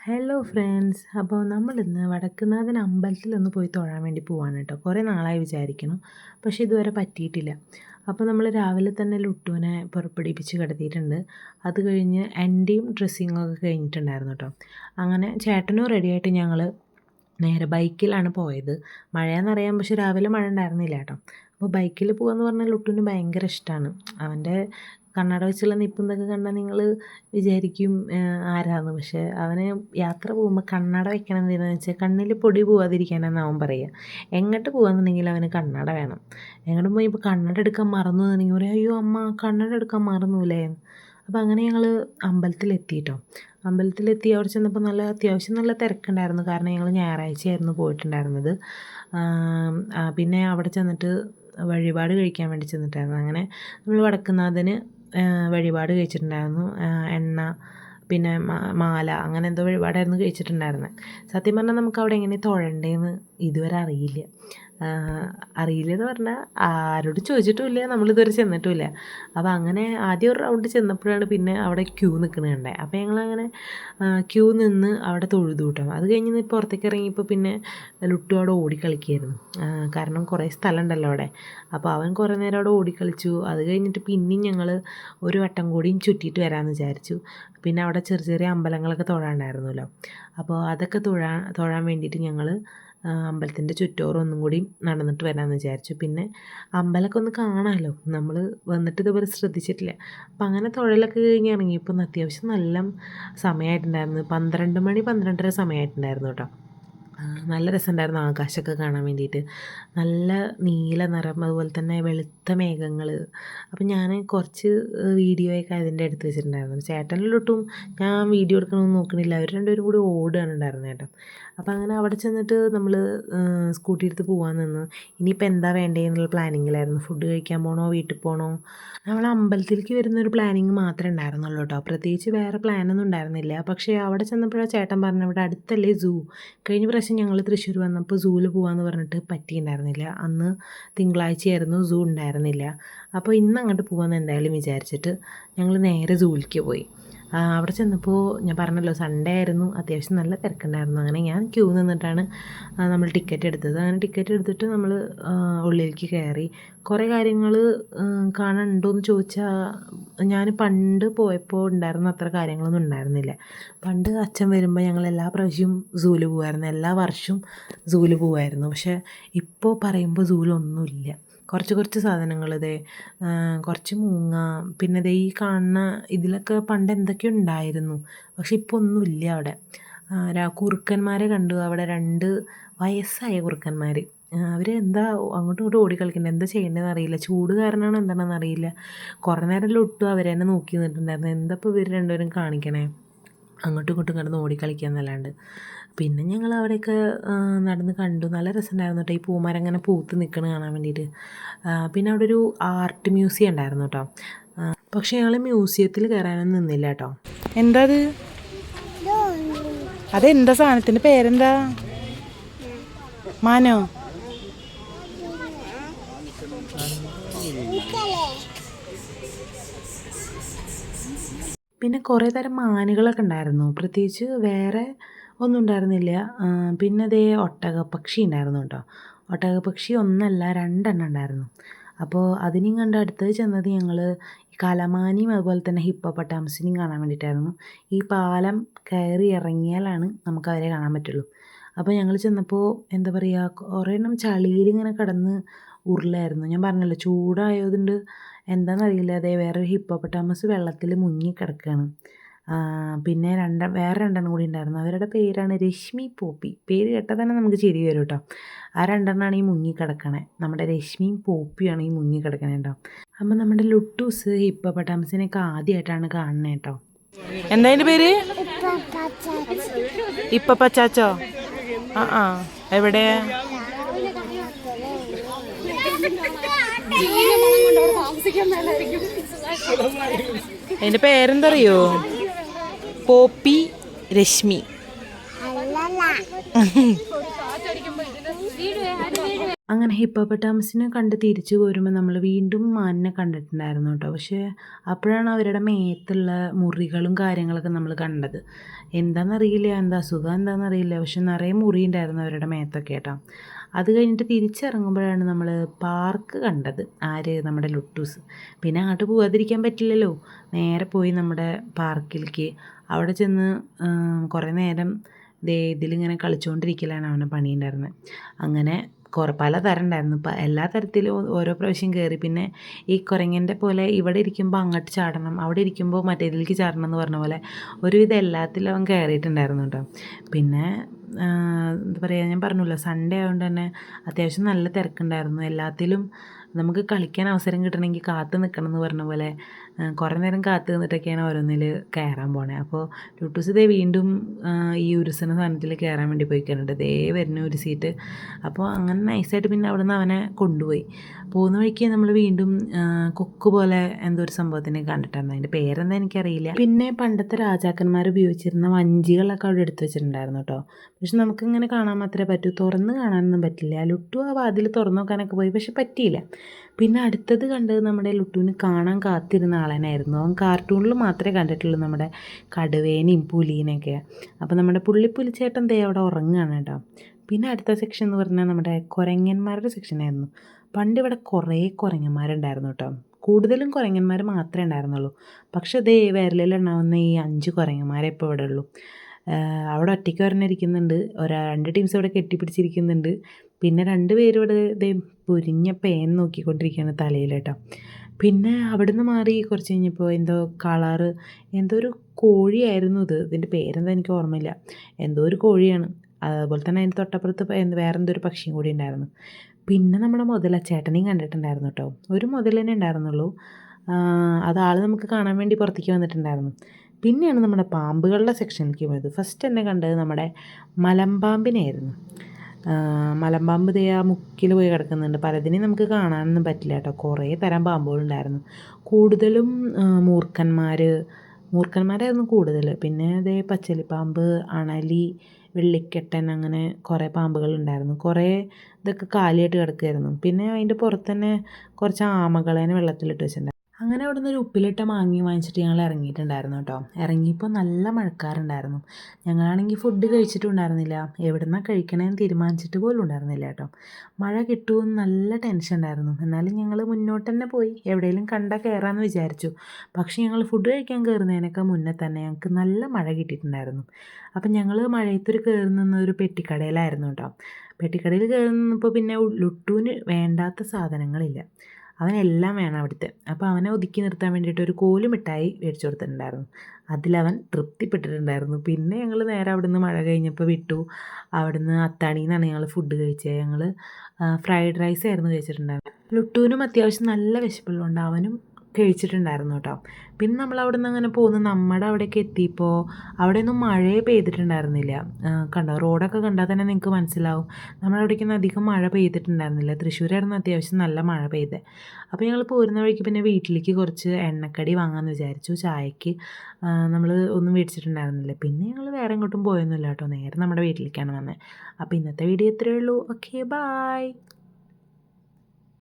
Hello friends അപ്പോൾ നമ്മളിന്ന് വടക്കുന്നാഥൻ അമ്പലത്തിലൊന്ന് പോയി തൊഴാൻ വേണ്ടി പോവാണ് കേട്ടോ. കുറേ നാളായി വിചാരിക്കണം പക്ഷേ ഇതുവരെ പറ്റിയിട്ടില്ല. അപ്പോൾ നമ്മൾ രാവിലെ തന്നെ ലുട്ടുവിനെ പുറപ്പെടുവിപ്പിച്ച് കിടത്തിയിട്ടുണ്ട്. അത് കഴിഞ്ഞ് എന്റെയും ഡ്രസ്സിങ്ങൊക്കെ കഴിഞ്ഞിട്ടുണ്ടായിരുന്നു കേട്ടോ. അങ്ങനെ ചേട്ടനും റെഡിയായിട്ട് ഞങ്ങൾ നേരെ ബൈക്കിലാണ് പോയത്. മഴയെന്നറിയാം പക്ഷെ രാവിലെ മഴ ഉണ്ടായിരുന്നില്ല കേട്ടോ. അപ്പോൾ ബൈക്കിൽ പോകുക എന്ന് പറഞ്ഞാൽ ലുട്ടുവിന് ഭയങ്കര ഇഷ്ടമാണ് അവന്റെ കണ്ണട വെച്ചുള്ള നിൽക്കുന്നതൊക്കെ കണ്ടാൽ നിങ്ങൾ വിചാരിക്കും ആരാന്ന്. പക്ഷേ അവന് യാത്ര പോകുമ്പോൾ കണ്ണട വെക്കണം എന്തിനാന്ന് വെച്ചാൽ കണ്ണിൽ പൊടി പോവാതിരിക്കാനാണ് അവൻ പറയുക എങ്ങോട്ട് പോകാന്നുണ്ടെങ്കിൽ അവന് കണ്ണട വേണം. എങ്ങോട്ട് പോയി ഇപ്പോൾ കണ്ണട എടുക്കാൻ മറന്നു എന്നുണ്ടെങ്കിൽ പറയും അയ്യോ അമ്മ കണ്ണട എടുക്കാൻ മറന്നൂലേ? അപ്പോൾ അങ്ങനെ ഞങ്ങൾ അമ്പലത്തിലെത്തി കേട്ടോ അമ്പലത്തിലെത്തി അവിടെ ചെന്നപ്പോൾ നല്ല അത്യാവശ്യം നല്ല തിരക്കുണ്ടായിരുന്നു. കാരണം ഞങ്ങൾ ഞായറാഴ്ചയായിരുന്നു പോയിട്ടുണ്ടായിരുന്നത്. പിന്നെ അവിടെ ചെന്നിട്ട് വഴിപാട് കഴിക്കാൻ വേണ്ടി ചെന്നിട്ടായിരുന്നു. അങ്ങനെ നമ്മൾ വടക്കുന്നാഥന് വഴിപാട് കഴിച്ചിട്ടുണ്ടായിരുന്നു. എണ്ണ പിന്നെ മാല അങ്ങനെ എന്തോ വഴിപാടായിരുന്നു കഴിച്ചിട്ടുണ്ടായിരുന്നത് സത്യം പറഞ്ഞാൽ നമുക്ക് അവിടെ എങ്ങനെ തൊഴണ്ടേന്ന് ഇതുവരെ അറിയില്ല. അറിയില്ലെന്ന് പറഞ്ഞാൽ ആരോട് ചോദിച്ചിട്ടുമില്ല നമ്മളിതുവരെ ചെന്നിട്ടുമില്ല. അപ്പോൾ അങ്ങനെ ആദ്യം ഒരു റൗണ്ട് ചെന്നപ്പോഴാണ് പിന്നെ അവിടെ ക്യൂ നിൽക്കുന്നത് കണ്ടത് അപ്പോൾ ഞങ്ങളങ്ങനെ ക്യൂ നിന്ന് അവിടെ തൊഴുതു കൂട്ടോ. അത് കഴിഞ്ഞ് പുറത്തേക്ക് ഇറങ്ങിയപ്പോൾ പിന്നെ ലുട്ടു അവിടെ ഓടിക്കളിക്കായിരുന്നു. കാരണം കുറേ സ്ഥലം ഉണ്ടല്ലോ അവിടെ. അപ്പോൾ അവൻ കുറേ നേരം അവിടെ ഓടിക്കളിച്ചു. അത് കഴിഞ്ഞിട്ട് പിന്നെയും ഞങ്ങൾ ഒരു വട്ടം കൂടിയും ചുറ്റിയിട്ട് വരാമെന്ന് വിചാരിച്ചു. പിന്നെ അവിടെ ചെറിയ ചെറിയ അമ്പലങ്ങളൊക്കെ തൊഴാണ്ടായിരുന്നല്ലോ. അപ്പോൾ അതൊക്കെ തൊഴാൻ തൊഴാൻ വേണ്ടിയിട്ട് ഞങ്ങൾ അമ്പലത്തിന്റെ ചുറ്റോറും ഒന്നും കൂടി നടന്നിട്ട് വരാമെന്ന് വിചാരിച്ചു. പിന്നെ അമ്പലമൊക്കെ ഒന്ന് കാണാമല്ലോ. നമ്മൾ വന്നിട്ട് ഇതുപോലെ ശ്രദ്ധിച്ചിട്ടില്ല. അപ്പം അങ്ങനെ തൊഴിലൊക്കെ കഴിഞ്ഞ് ഇറങ്ങിയപ്പോൾ അത്യാവശ്യം നല്ല സമയമായിട്ടുണ്ടായിരുന്നു. പന്ത്രണ്ട് മണി പന്ത്രണ്ടര സമയമായിട്ടുണ്ടായിരുന്നു കേട്ടോ. നല്ല രസമുണ്ടായിരുന്നു ആകാശമൊക്കെ കാണാൻ വേണ്ടിയിട്ട്. നല്ല നീല നിറം അതുപോലെ തന്നെ വെളുത്ത മേഘങ്ങൾ. അപ്പം ഞാൻ കുറച്ച് വീഡിയോയൊക്കെ അതിന്റെ അടുത്ത് വെച്ചിട്ടുണ്ടായിരുന്നു. ചേട്ടനിലൊട്ടും ഞാൻ വീഡിയോ എടുക്കണമെന്ന് നോക്കണില്ല. അവർ രണ്ടുപേരും കൂടി ഓടുകയാണ് ഉണ്ടായിരുന്നത് കേട്ടോ. അപ്പം അങ്ങനെ അവിടെ ചെന്നിട്ട് നമ്മൾ സ്കൂട്ടി എടുത്ത് പോകാൻ നിന്ന്. ഇനിയിപ്പോൾ എന്താ വേണ്ടതെന്നുള്ള പ്ലാനിങ്ങിലായിരുന്നു ഫുഡ് കഴിക്കാൻ പോകണോ വീട്ടിൽ പോകണോ നമ്മൾ അമ്പലത്തിലേക്ക് വരുന്ന ഒരു പ്ലാനിങ് മാത്രമേ ഉണ്ടായിരുന്നുള്ളൂ കേട്ടോ പ്രത്യേകിച്ച് വേറെ പ്ലാനൊന്നും ഉണ്ടായിരുന്നില്ല. പക്ഷേ അവിടെ ചെന്നപ്പോഴാണ് ചേട്ടൻ പറഞ്ഞു ഇവിടെ അടുത്തല്ലേ സൂ കഴിഞ്ഞ പ്രാവശ്യം ഞങ്ങൾ തൃശ്ശൂർ വന്നപ്പോൾ സൂവിൽ പോകാമെന്ന് പറഞ്ഞിട്ട് പറ്റിയിട്ടുണ്ടായിരുന്നില്ല. അന്ന് തിങ്കളാഴ്ചയായിരുന്നു സൂ ഉണ്ടായിരുന്നില്ല. അപ്പോൾ ഇന്ന് അങ്ങോട്ട് പോകാമെന്ന് എന്തായാലും വിചാരിച്ചിട്ട് ഞങ്ങൾ നേരെ സൂവിലേക്ക് പോയി. അവിടെ ചെന്നപ്പോൾ ഞാൻ പറഞ്ഞല്ലോ സൺഡേ ആയിരുന്നു. അത്യാവശ്യം നല്ല തിരക്കുണ്ടായിരുന്നു. അങ്ങനെ ഞാൻ ക്യൂ നിന്നിട്ടാണ് നമ്മൾ ടിക്കറ്റ് എടുത്തത്. അങ്ങനെ ടിക്കറ്റ് എടുത്തിട്ട് നമ്മൾ ഉള്ളിലേക്ക് കയറി. കുറേ കാര്യങ്ങൾ കാണാനുണ്ടോയെന്ന് ചോദിച്ചാൽ ഞാൻ പണ്ട് പോയപ്പോൾ ഉണ്ടായിരുന്ന അത്ര കാര്യങ്ങളൊന്നും ഉണ്ടായിരുന്നില്ല. പണ്ട് അച്ഛൻ വരുമ്പോൾ ഞങ്ങൾ എല്ലാ പ്രാവശ്യവും സൂൽ പോകുമായിരുന്നു എല്ലാ വർഷവും സൂൽ പോകുമായിരുന്നു പക്ഷേ ഇപ്പോൾ പറയുമ്പോൾ സൂലൊന്നുമില്ല കുറച്ച് കുറച്ച് സാധനങ്ങൾ ഇതേ കുറച്ച് മൂങ്ങ പിന്നെ ഇതേ ഈ കാണുന്ന ഇതിലൊക്കെ പണ്ട് എന്തൊക്കെയോ ഉണ്ടായിരുന്നു? പക്ഷെ ഇപ്പോൾ ഒന്നുമില്ല അവിടെ. കുറുക്കന്മാരെ കണ്ടു. അവിടെ രണ്ട് വയസ്സായ കുറുക്കന്മാർ അവർ എന്താ അങ്ങോട്ടും ഇങ്ങോട്ടും ഓടി ഓടിക്കളിക്കുന്നത് എന്താ ചെയ്യേണ്ടതെന്ന് അറിയില്ല. ചൂട് കാരണമാണ് എന്താണെന്ന് അറിയില്ല. കുറേ നേരം ഒട്ടും അവരെന്നെ നോക്കി നിന്നിട്ടുണ്ടായിരുന്നു. എന്താ ഇപ്പോൾ ഇവർ രണ്ടുപേരും കാണിക്കണേ? അങ്ങോട്ടും ഇങ്ങോട്ടും കിടന്ന് ഓടിക്കളിക്കുക എന്നല്ലാണ്ട് പിന്നെ ഞങ്ങൾ അവിടെയൊക്കെ നടന്ന് കണ്ടു. നല്ല രസമുണ്ടായിരുന്നു കേട്ടോ ഈ പൂമരം അങ്ങനെ പൂത്ത് നിൽക്കണ കാണാൻ വേണ്ടിയിട്ട്. പിന്നെ അവിടെ ഒരു ആർട്ട് മ്യൂസിയം ഉണ്ടായിരുന്നു കേട്ടോ പക്ഷേ ഞങ്ങൾ മ്യൂസിയത്തിൽ കയറാനൊന്നും നിന്നില്ല കേട്ടോ എന്താ അത്? അതെന്താ സാധനത്തിന്റെ പേരെന്താ? മാനോ? പിന്നെ കുറേ തരം മാനുകളൊക്കെ ഉണ്ടായിരുന്നു. പ്രത്യേകിച്ച് വേറെ ഒന്നും ഉണ്ടായിരുന്നില്ല. പിന്നെ അതേ ഒട്ടകപ്പക്ഷി ഉണ്ടായിരുന്നു കേട്ടോ. ഒട്ടകപ്പക്ഷി ഒന്നല്ല രണ്ടെണ്ണം ഉണ്ടായിരുന്നു. അപ്പോൾ അതിനെയും കണ്ട് അടുത്ത് ചെന്നത് ഞങ്ങൾ കലമാനിയും അതുപോലെ തന്നെ ഹിപ്പോപ്പൊട്ടാമസിനെയും കാണാൻ വേണ്ടിയിട്ടായിരുന്നു. ഈ പാലം കയറി ഇറങ്ങിയാലാണ് നമുക്ക് അവരെ കാണാൻ പറ്റുള്ളൂ. അപ്പോൾ ഞങ്ങൾ ചെന്നപ്പോൾ എന്താ പറയുക കുറേ എണ്ണം ചളിയിൽ ഇങ്ങനെ കിടന്ന് ഉരുളായിരുന്നു. ഞാൻ പറഞ്ഞല്ലോ ചൂടായതുകൊണ്ട് എന്താണെന്നറിയില്ല അതേ വേറൊരു ഹിപ്പോപ്പട്ടാമസ് വെള്ളത്തിൽ മുങ്ങി കിടക്കുകയാണ് പിന്നെ രണ്ട് വേറെ രണ്ടെണ്ണം കൂടി ഉണ്ടായിരുന്നു. അവരുടെ പേരാണ് രശ്മി പോപ്പി. പേര് കേട്ടാൽ തന്നെ നമുക്ക് ചിരി വരും കേട്ടോ ആ രണ്ടെണ്ണമാണ് ഈ മുങ്ങിക്കിടക്കണേ നമ്മുടെ രശ്മിയും പോപ്പിയാണ് ഈ മുങ്ങിക്കിടക്കണേ കേട്ടോ അപ്പം നമ്മുടെ ലുട്ടൂസ് ഹിപ്പപ്പട്ടാമസിനെയൊക്കെ ആദ്യമായിട്ടാണ് കാണുന്നത് കേട്ടോ എന്താ അതിന്റെ പേര്? ഇപ്പ പച്ചാച്ചോ ആ ആ. എവിടെയാ? അതിന്റെ പേരെന്തറിയോ? പോപ്പി രശ്മി. അങ്ങനെ ഹിപ്പോപ്പൊട്ടാമസിനെ കണ്ട് തിരിച്ചു പോരുമ്പോൾ നമ്മൾ വീണ്ടും മാനിനെ കണ്ടിട്ടുണ്ടായിരുന്നു കേട്ടോ. പക്ഷേ അപ്പോഴാണ് അവരുടെ മേത്തുള്ള മുറികളും കാര്യങ്ങളൊക്കെ നമ്മൾ കണ്ടത്. എന്താണെന്നറിയില്ല എന്താ അസുഖം എന്താണെന്നറിയില്ല പക്ഷെ നിറയെ മുറി ഉണ്ടായിരുന്നു അവരുടെ മേത്തൊക്കെ കേട്ടോ. അത് കഴിഞ്ഞിട്ട് തിരിച്ചിറങ്ങുമ്പോഴാണ് നമ്മൾ പാർക്ക് കണ്ടത്. ആര്? നമ്മുടെ ലുട്ടൂസ്. പിന്നെ അങ്ങോട്ട് പോകാതിരിക്കാൻ പറ്റില്ലല്ലോ. നേരെ പോയി നമ്മുടെ പാർക്കിലേക്ക് അവിടെ ചെന്ന് കുറേ നേരം ദേ ഇതിലിങ്ങനെ കളിച്ചുകൊണ്ടിരിക്കലാണ് അവനെ പണിയുണ്ടായിരുന്നത് അങ്ങനെ കുറേ പല തരം ഉണ്ടായിരുന്നു എല്ലാ തരത്തിലും ഓരോ പ്രാവശ്യം കയറി പിന്നെ ഈ കുരങ്ങന്റെ പോലെ ഇവിടെ ഇരിക്കുമ്പോൾ അങ്ങോട്ട് ചാടണം അവിടെ ഇരിക്കുമ്പോൾ മറ്റേതിലേക്ക് ചാടണം എന്ന് പറഞ്ഞ പോലെ ഒരുവിധം എല്ലാത്തിലും അവൻ കയറിയിട്ടുണ്ടായിരുന്നു കേട്ടോ. പിന്നെ എന്താ പറയുക ഞാൻ പറഞ്ഞല്ലോ സൺഡേ ആയതുകൊണ്ട് തന്നെ അത്യാവശ്യം നല്ല തിരക്കുണ്ടായിരുന്നു. എല്ലാത്തിലും നമുക്ക് കളിക്കാൻ അവസരം കിട്ടണമെങ്കിൽ കാത്തു നിൽക്കണം എന്ന് പറഞ്ഞ പോലെ കുറേ നേരം കാത്തു നിന്നിട്ടൊക്കെയാണ് ഓരോന്നിൽ കയറാൻ പോണേ. അപ്പോൾ ലുട്ടൂസ് ഇതേ വീണ്ടും ഈ ഉരുസന സാധനത്തിൽ കയറാൻ വേണ്ടി പോയി കയറുന്നുണ്ട് ദേ വരുന്ന ഒരു സീറ്റ്. അപ്പോൾ അങ്ങനെ നൈസായിട്ട് പിന്നെ അവിടെ നിന്ന് അവനെ കൊണ്ടുപോയി. പോകുന്ന വഴിക്ക് നമ്മൾ വീണ്ടും കൊക്ക് പോലെ എന്തോ ഒരു സംഭവത്തിനെ കണ്ടിട്ടായിരുന്നു അതിന്റെ പേരെന്താ എനിക്കറിയില്ല. പിന്നെ പണ്ടത്തെ രാജാക്കന്മാർ ഉപയോഗിച്ചിരുന്ന വഞ്ചികളൊക്കെ അവിടെ എടുത്തു വെച്ചിട്ടുണ്ടായിരുന്നു കേട്ടോ. പക്ഷെ നമുക്കിങ്ങനെ കാണാൻ മാത്രമേ പറ്റൂ. തുറന്ന് കാണാനൊന്നും പറ്റില്ല. ലുട്ടു ആ വാതിൽ തുറന്നു നോക്കാനൊക്കെ പോയി. പക്ഷെ പറ്റിയില്ല. പിന്നെ അടുത്തത് കണ്ടത് നമ്മുടെ ലുട്ടുവിന് കാണാൻ കാത്തിരുന്ന ആളനായിരുന്നു അവൻ കാർട്ടൂണിൽ മാത്രമേ കണ്ടിട്ടുള്ളൂ നമ്മുടെ കടുവേനെയും പുലീനെയൊക്കെ. അപ്പോൾ നമ്മുടെ പുള്ളിപ്പുലിച്ചേട്ടൻ ദേ അവിടെ ഉറങ്ങുകയാണ് കേട്ടോ. പിന്നെ അടുത്ത സെക്ഷൻ എന്ന് പറഞ്ഞാൽ നമ്മുടെ കുരങ്ങന്മാരുടെ സെക്ഷനായിരുന്നു പണ്ട് ഇവിടെ കുറേ കുരങ്ങന്മാരുണ്ടായിരുന്നു കേട്ടോ. കൂടുതലും കുരങ്ങന്മാർ മാത്രമേ ഉണ്ടായിരുന്നുള്ളൂ. പക്ഷേ ദേ വിരലിലുണ്ടാവുന്ന ഈ അഞ്ച് കുരങ്ങന്മാരെ ഇപ്പോൾ ഇവിടെ ഉള്ളൂ അവിടെ ഒറ്റയ്ക്ക് ഒരെണ്ണം ഒരു രണ്ട് ടീംസ് അവിടെ കെട്ടിപ്പിടിച്ചിരിക്കുന്നുണ്ട്. പിന്നെ രണ്ട് പേരും ഇവിടെ പൊരിഞ്ഞ പേൻ നോക്കിക്കൊണ്ടിരിക്കുകയാണ് തലയിൽ കേട്ടോ. പിന്നെ അവിടുന്ന് മാറി കുറച്ച് കഴിഞ്ഞപ്പോൾ എന്തോ കളറ് എന്തോ ഒരു കോഴിയായിരുന്നു ഇത്. ഇതിന്റെ പേരെന്താ എനിക്ക് ഓർമ്മയില്ല. എന്തോ ഒരു കോഴിയാണ്. അതുപോലെ തന്നെ അതിന്റെ തൊട്ടപ്പുറത്ത് വേറെ എന്തോ ഒരു പക്ഷിയും കൂടി ഉണ്ടായിരുന്നു. പിന്നെ നമ്മുടെ മുതല ചേട്ടനെയും കണ്ടിട്ടുണ്ടായിരുന്നു കേട്ടോ. ഒരു മുതൽ തന്നെ ഉണ്ടായിരുന്നുള്ളൂ. അത് ആൾ നമുക്ക് കാണാൻ വേണ്ടി പുറത്തേക്ക് വന്നിട്ടുണ്ടായിരുന്നു. പിന്നെയാണ് നമ്മുടെ പാമ്പുകളുടെ സെക്ഷനിലേക്ക് പോയത്. ഫസ്റ്റ് എന്നെ കണ്ടത് നമ്മുടെ മലമ്പാമ്പിനെയായിരുന്നു. മലമ്പാമ്പ് ദേ ആ മുക്കിൽ പോയി കിടക്കുന്നുണ്ട്. പലതിനെയും നമുക്ക് കാണാനൊന്നും പറ്റില്ല കേട്ടോ. കുറേ തരം പാമ്പുകളുണ്ടായിരുന്നു. കൂടുതലും മൂർഖന്മാർ മൂർഖന്മാരായിരുന്നു കൂടുതൽ പിന്നെ അതേ പച്ചലിപ്പാമ്പ് അണലി വെള്ളിക്കെട്ടൻ അങ്ങനെ കുറേ പാമ്പുകളുണ്ടായിരുന്നു. കുറേ ഇതൊക്കെ കാലിയായിട്ട് കിടക്കുമായിരുന്നു പിന്നെ അതിന്റെ പുറത്ത് തന്നെ കുറച്ച് ആമകളേനെ വെള്ളത്തിലിട്ട് വെച്ചിട്ടുണ്ടായിരുന്നു അങ്ങനെ അവിടെ നിന്ന് ഒരു ഉപ്പിലിട്ട മാങ്ങി വാങ്ങിച്ചിട്ട് ഞങ്ങൾ ഇറങ്ങിയിട്ടുണ്ടായിരുന്നു കേട്ടോ. ഇറങ്ങിയപ്പോൾ നല്ല മഴക്കാറുണ്ടായിരുന്നു. ഞങ്ങളാണെങ്കിൽ ഫുഡ് കഴിച്ചിട്ടുണ്ടായിരുന്നില്ല. എവിടെ നിന്നാണ് കഴിക്കണമെന്ന് തീരുമാനിച്ചിട്ട് പോലും ഉണ്ടായിരുന്നില്ല കേട്ടോ. മഴ കിട്ടുമെന്ന് നല്ല ടെൻഷൻ ഉണ്ടായിരുന്നു. എന്നാലും ഞങ്ങൾ മുന്നോട്ട് തന്നെ പോയി. എവിടെയെങ്കിലും കണ്ടാൽ കയറാമെന്ന് വിചാരിച്ചു. പക്ഷേ ഞങ്ങൾ ഫുഡ് കഴിക്കാൻ കയറുന്നതിനൊക്കെ മുന്നേ തന്നെ ഞങ്ങൾക്ക് നല്ല മഴ കിട്ടിയിട്ടുണ്ടായിരുന്നു. അപ്പം ഞങ്ങൾ മഴയത്തൊരു കയറുന്ന ഒരു പെട്ടിക്കടയിലായിരുന്നു കേട്ടോ. പെട്ടിക്കടയിൽ കയറുന്നപ്പോൾ പിന്നെ ലുട്ടുവിന് വേണ്ടാത്ത സാധനങ്ങളില്ല. അവനെല്ലാം വേണം അവിടുത്തെ. അപ്പോൾ അവനെ ഒതുക്കി നിർത്താൻ വേണ്ടിയിട്ട് ഒരു കോൽ മിഠായി മേടിച്ചു കൊടുത്തിട്ടുണ്ടായിരുന്നു. അതിലവൻ തൃപ്തിപ്പെട്ടിട്ടുണ്ടായിരുന്നു. പിന്നെ ഞങ്ങൾ നേരെ അവിടുന്ന് മഴ കഴിഞ്ഞപ്പോൾ വിട്ടു. അവിടുന്ന് അത്താണിയിൽ നിന്നാണ് ഞങ്ങൾ ഫുഡ് കഴിച്ചത്. ഞങ്ങൾ ഫ്രൈഡ് റൈസ് ആയിരുന്നു കഴിച്ചിട്ടുണ്ടായിരുന്നത്. ലുട്ടുവിനും അത്യാവശ്യം നല്ല വിശപ്പുള്ളതുകൊണ്ട് അവനും കഴിച്ചിട്ടുണ്ടായിരുന്നു കേട്ടോ. പിന്നെ നമ്മൾ അവിടെ നിന്ന് അങ്ങനെ പോകുന്ന നമ്മുടെ അവിടേക്ക് എത്തിയപ്പോൾ അവിടെയൊന്നും മഴയെ പെയ്തിട്ടുണ്ടായിരുന്നില്ല. കണ്ടോ? റോഡൊക്കെ കണ്ടാൽ തന്നെ നിങ്ങൾക്ക് മനസ്സിലാവും. നമ്മുടെ അവിടേക്കൊന്നും അധികം മഴ പെയ്തിട്ടുണ്ടായിരുന്നില്ല. തൃശ്ശൂരായിരുന്നു അത്യാവശ്യം നല്ല മഴ പെയ്തത് അപ്പോൾ ഞങ്ങൾ പോരുന്ന വഴിക്ക് പിന്നെ വീട്ടിലേക്ക് കുറച്ച് എണ്ണക്കടി വാങ്ങാമെന്ന് വിചാരിച്ചു. ചായക്ക് നമ്മൾ ഒന്നും മേടിച്ചിട്ടുണ്ടായിരുന്നില്ല. പിന്നെ ഞങ്ങൾ വേറെ എങ്ങോട്ടും പോയൊന്നുമില്ല കേട്ടോ. നേരെ നമ്മുടെ വീട്ടിലേക്കാണ് വന്നത് അപ്പോൾ ഇന്നത്തെ വീഡിയോ ഇത്രയേ ഉള്ളൂ. Okay bye